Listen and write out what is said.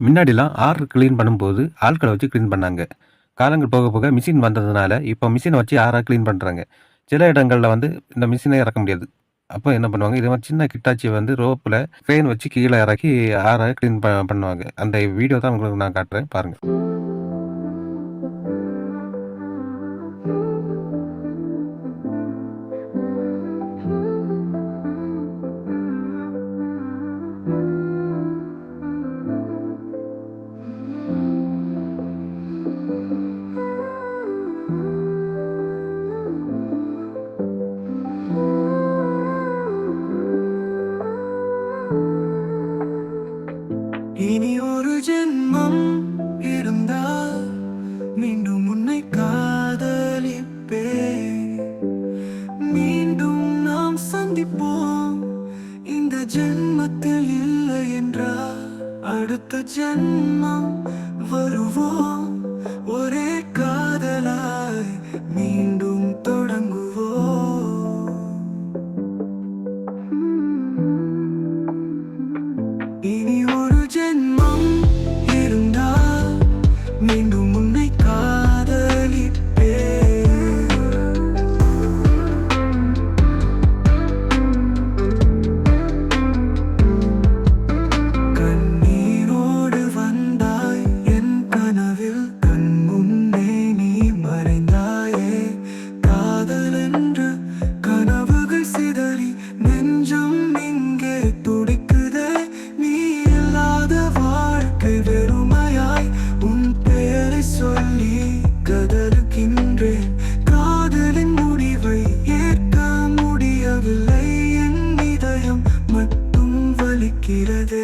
முன்னாடிலாம் ஆறு க்ளீன் பண்ணும்போது ஆட்களை வச்சு க்ளீன் பண்ணாங்க. காலங்கள் போக போக மிஷின் வந்ததுனால, இப்போ மிஷினை வச்சு ஆறாக க்ளீன் பண்ணுறாங்க சில இடங்களில் வந்து இந்த மிஷினே இறக்க முடியாது. அப்போ என்ன பண்ணுவாங்க, இது மாதிரி சின்ன கிட்டாச்சி வந்து ரோப்பில் ஃபேன் வச்சு கீழே இறக்கி ஆறாக க்ளீன் ப பண்ணுவாங்க. அந்த வீடியோ தான் உங்களுக்கு நான் காட்டுறேன் பாருங்கள் இனி ஒரு ஜென்மம் இருந்தால் மீண்டும் உன்னை காதலிப்பே மீண்டும் நாம் சந்திப்போம். இந்த ஜென்மத்தில் இல்லை என்றால் அடுத்த ஜென்மம் வருவோம். ஒரே இருக்கிறது